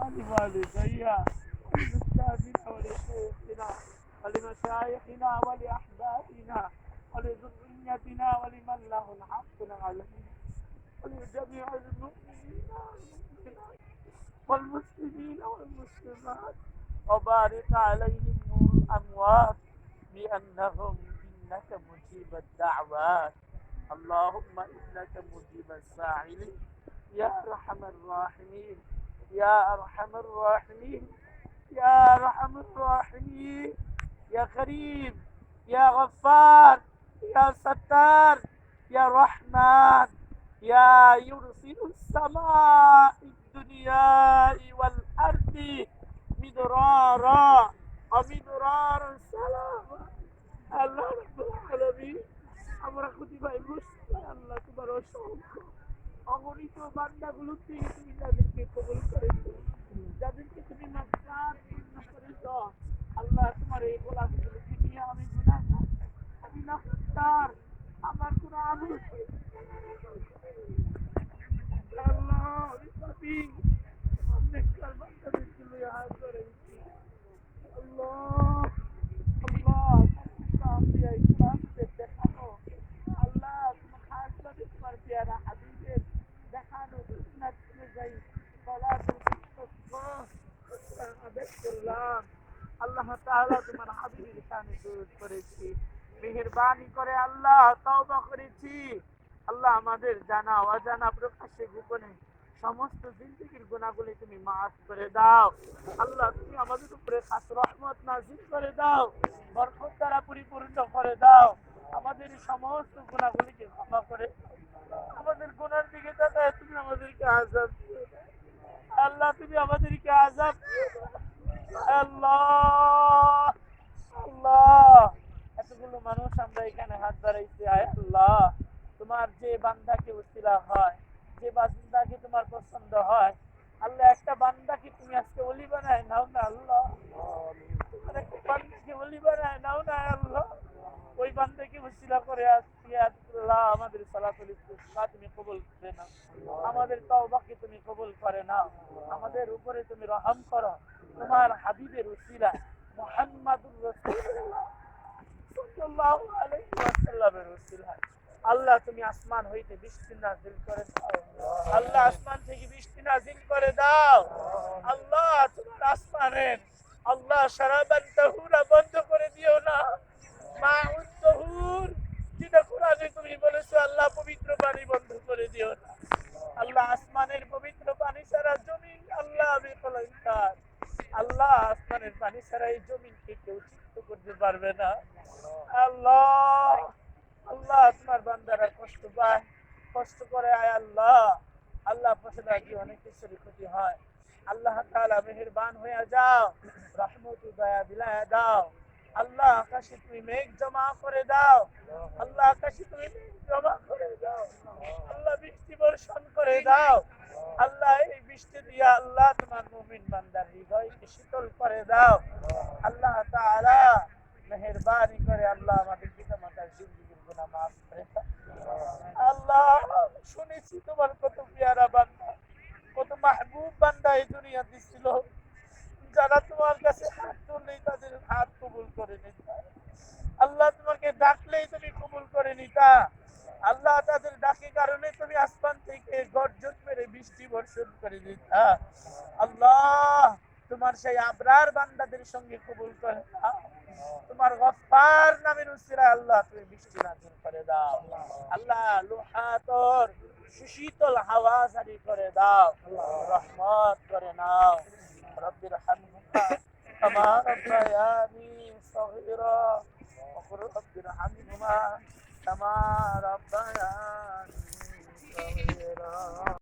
ولوالدي ولأستاذنا ولشيخنا ولمشايخنا ولأحبابنا ولذريتنا ولمن له الحق علينا ولجميع المؤمنين والمسلمين والمسلمات. وبارك عليهم الأموات بأنهم إنك مجيب الدعوات. اللهم إنك مجيب السائلين يا أرحم الراحمين. يا أرحم الراحمين يا أرحم الراحمين يا كريم يا غفار يا ستار يا رحمن يا يرسل السماء الدنيا والأرض مدرارا ومدرارا سلاما আল্লাহ রাব্বুল আলামিন আমরা খুদিবাই মুসলিম আল্লাহ তোমার অসংখ্য অগণিত বান্দাগুলো থেকে তুমি যাদেরকে নাফতার আমার কোনো আমল আল্লাহ আমি পাপী অনেক কার বান্দাদেরকে লইয়া হাত ধরেছি আল্লাহ আল্লাহ আপনি ইসলামকে দেখানো আল্লাহ খাস করে তোমার পেয়ারা হাবিবের দেখানো তাআলা তোমার হাবিবের শানে দরুদ করেছি। মেহেরবানি করে আল্লাহ, তওবা করেছি। আল্লাহ আমাদের জানা, অজানা, প্রকাশ্যে, গোপনে সমস্ত জিন্দগির গুণাগুলি তুমি মাফ করে দাও। আল্লাহ, তুমি আমাদের উপরে খাস রহমত নাজিল করে দাও, বরকত দ্বারা পরিপূর্ণ করে দাও। আমাদের সমস্ত গুণাগুলিকে ক্ষমা করে আমাদের গুণার দিকে তাকায় তুমি আমাদেরকে আজাদ আল্লাহ, তুমি আমাদেরকে আজাব দিও আল্লাহ আল্লাহ। মানুষ আমরা এখানে হাত বাড়াইছি, আয় আল্লাহ। তোমার যে বান্দাকে উসিলা হয়, যে বান্দাকে তোমার পছন্দ হয়, আল্লাহ একটা বান্দাকে তুমি আজকে অলি বানায় নাও না আল্লাহ। তোমার একটা বান্দাকে অলি বানায় নাও না আল্লাহ। ওই বান্দাকে উসিলা করে আজকে আল্লাহ। আমাদের সালাতুল ইস্তিসকা তুমি কবুল করে নাও। আমাদের তওবাকে তুমি কবুল করে নাও। আমাদের উপরে তুমি রহম করো। তোমার হাবিবের উসিলা মুহাম্মাদুর রাসূলুল্লাহ। আল্লাহ, তুমি আসমান হইতে বৃষ্টি নাজিল করে দাও। আল্লাহ, আসমান থেকে বৃষ্টি নাজিল করে দাও। আল্লাহ, তোমার আসমানের আল্লাহ সারাবান তাহুরা বন্ধ করে দিও না। মাউন তাহুর, যেটা কোরআনে তুমি বলেছ, আল্লাহ পবিত্র পানি বন্ধ করে দিও না। আল্লাহ, আসমানের পবিত্র পানি ছাড়া জমিন আল্লাহ আমি আল্লাহ, আসমানের পানি ছাড়া এই জমিনকে কেউ করতে পারবে না। আল্লাহ আল্লাহ তোমার বান্দারা কষ্ট পায়, কষ্ট করে আয় আল্লাহ। আল্লাহ ফসলা কি অনেক কিছুরই ক্ষতি হয়। আল্লাহ তাআলা মেহেরবান হয়ে যাও রহমত দয়া বিলায় দাও। আল্লাহ আকাশে তুমি মেঘ জমা করে দাও। আল্লাহ আকাশে তুমি মেঘ জমা করে দাও। আল্লাহ বৃষ্টি বর্ষণ করে দাও। আল্লাহ এই বৃষ্টি দিয়া আল্লাহ তোমার মুমিন বান্দার হৃদয়কে শীতল করে দাও। আল্লাহ তাআলা মেহেরবানি করে আল্লাহ আমাদের পিতা মাতার জিন্দগির গুনাহ মাফ করে আল্লাহ, শুনেছি তোমার কত পেয়ারা বান্দা, কত মাহবুব বান্দা এই দুনিয়াতে ছিল। যারা তোমার কাছে হাত তুললেই তাদের হাত কবুল করে নিতা আল্লাহ তোমাকে ডাকলেই তুমি কবুল করে নিতা। আল্লাহ তাদের ডাকে কারণে তুমি আসমান থেকে গর্জন মেরে বৃষ্টি বর্ষণ করে দিতা। আল্লাহ, তোমার সেই আবরার বান্দাদের সঙ্গে কবুল করে তোমার গফফার নামের উসিরা আল্লাহ তুমি বৃষ্টি নাজিল করে দাও আল্লাহ লোহাতর সুশীতল হাওয়া জারি করে দাও রহমত করে নাও রব্বির হামহুমা কামা রব্বায়ানি সগীরা وقل رب ارحمهما كما ربياني صغيرا